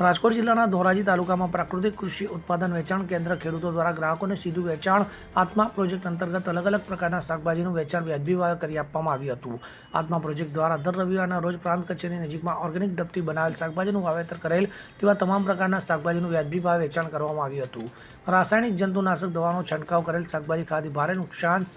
રાજકોટ જિલ્લાના ધોરાજી તાલુકામાં પ્રાકૃતિક કૃષિ ઉત્પાદન વેચાણ કેન્દ્ર ખેડૂતો દ્વારા ગ્રાહકોને સીધું વેચાણ, આત્મા પ્રોજેક્ટ અંતર્ગત અલગ અલગ પ્રકારના શાકભાજીનું વેચાણ વ્યાજબી ભાવે કરી આપવામાં આવ્યું હતું. આત્મા પ્રોજેક્ટ દ્વારા દર રવિવારના રોજ પ્રાંત કચેરી નજીકમાં ઓર્ગેનિક ડબથી બનાવેલ શાકભાજીનું વાવેતર કરેલ તેવા તમામ પ્રકારના શાકભાજીનું વ્યાજબી ભાવે વેચાણ કરવામાં આવ્યું હતું. રાસાયણિક જંતુનાશક દવાનો છંટકાવ કરેલ શાકભાજી ખાતી ભારે નુકસાન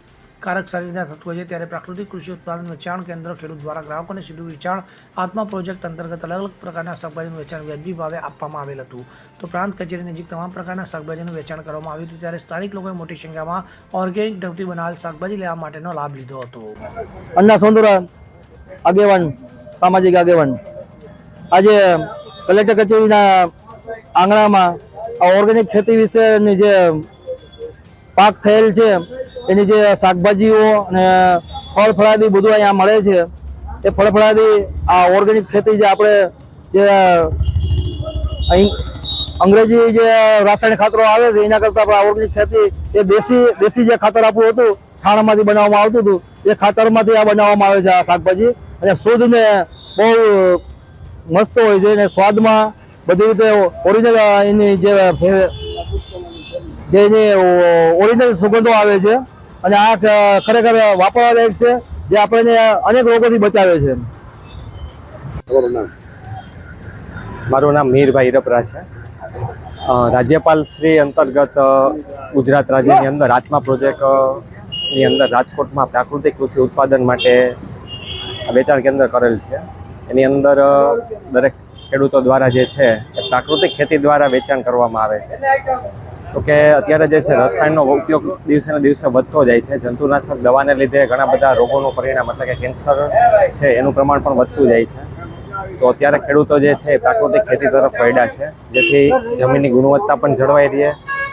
કારક શરીરને થતું હોય છે. ત્યારે પ્રાકૃતિક કૃષિ ઉત્પાદન વેચાણ કેન્દ્ર ખેડૂત દ્વારા ગ્રાહકોને સીધું વેચાણ, આત્મા પ્રોજેક્ટ અંતર્ગત અલગ અલગ પ્રકારના શાકભાજીનું વેચાણ વ્યાજબી ભાવે આપવામાં આવેલ હતું. તો પ્રાંત કચેરી નજીક તમામ પ્રકારના શાકભાજીનું વેચાણ કરવામાં આવ્યું હતું. ત્યારે સ્થાનિક લોકોએ મોટી સંખ્યામાં ઓર્ગેનિક ઢબથી બનાવેલ શાકભાજી લેવા માટેનો લાભ લીધો હતો. અન્ના સોંદુરા, આગેવાન, સામાજિક આગેવાન. આજે કલેક્ટર કચેરીના આંગણામાં ઓર્ગેનિક ખેતી વિશેની જે પાક થયેલ છે એની જે શાકભાજીઓ અને ફળ ફળાદી બધું અહીંયા મળે છે, એ ફળ ફળાદી આ ઓર્ગેનિક ખેતી જે આપણે જે અંગ્રેજી જે રાસાયણિક ખાતરો આવે છે, એના કરતાં આપણે ઓર્ગેનિક ખેતી એ દેશી દેશી જે ખાતર આપવું હતું, છાણમાંથી બનાવવામાં આવતું હતું, એ ખાતરમાંથી આ બનાવવામાં આવે છે આ શાકભાજી. અને શુદ્ધ ને બહુ મસ્ત હોય છે અને સ્વાદમાં બધી રીતે ઓરિજિનલ એની જે જે એની ઓરિજિનલ સુગંધો આવે છે. અને આ ખરેખર વાપરવાલાયક છે જે આપણને અનેક રોગોથી બચાવે છે. મારું નામ મીરભાઈ હિરપરા છે. રાજ્યપાલ શ્રી અંતર્ગત ગુજરાત રાજ્યની અંદર આત્મા પ્રોજેક્ટની અંદર રાજકોટમાં પ્રાકૃતિક કૃષિ ઉત્પાદન માટે વેચાણ કેન્દ્ર કરેલ છે. એની અંદર દરેક ખેડૂતો દ્વારા જે છે એ પ્રાકૃતિક ખેતી દ્વારા વેચાણ કરવામાં આવે છે. તો કે અત્યારે જે છે રસાયણનો ઉપયોગ દિવસે ને દિવસે વધતો જાય છે. જંતુનાશક દવાને લીધે ઘણા બધા રોગોનું પરિણામ એટલે કે કેન્સર છે એનું પ્રમાણ પણ વધતું જાય છે. તો અત્યારે ખેડૂતો જે છે પ્રાકૃતિક ખેતી તરફ વળ્યા છે. જેથી જમીનની ગુણવત્તા પણ જળવાઈ રહે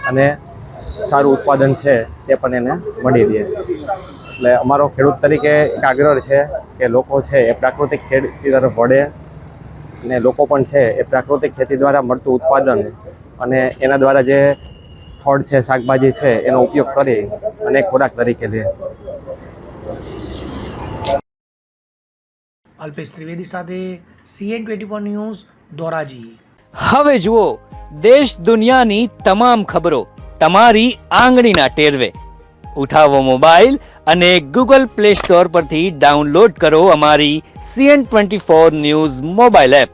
અને સારું ઉત્પાદન છે તે પણ એને મળી રહે. એટલે અમારો ખેડૂત તરીકે એક આગ્રહ છે કે લોકો છે એ પ્રાકૃતિક ખેતી તરફ વળે અને લોકો પણ છે એ પ્રાકૃતિક ખેતી દ્વારા મળતું ઉત્પાદન અને એના દ્વારા જે ફળ છે શાકભાજી છે એનો ઉપયોગ કરી અને ખોરાક તરીકે લે. અલ્પેશ ત્રિવેદી સાથે CN twenty four news Dhoraji. હવે જુઓ દેશ દુનિયાની તમામ ખબરો તમારી આંગળીના ટેરવે. ઉઠાવો મોબાઈલ અને ગૂગલ પ્લે સ્ટોર પરથી ડાઉનલોડ કરો અમારી CN twenty four news mobile app.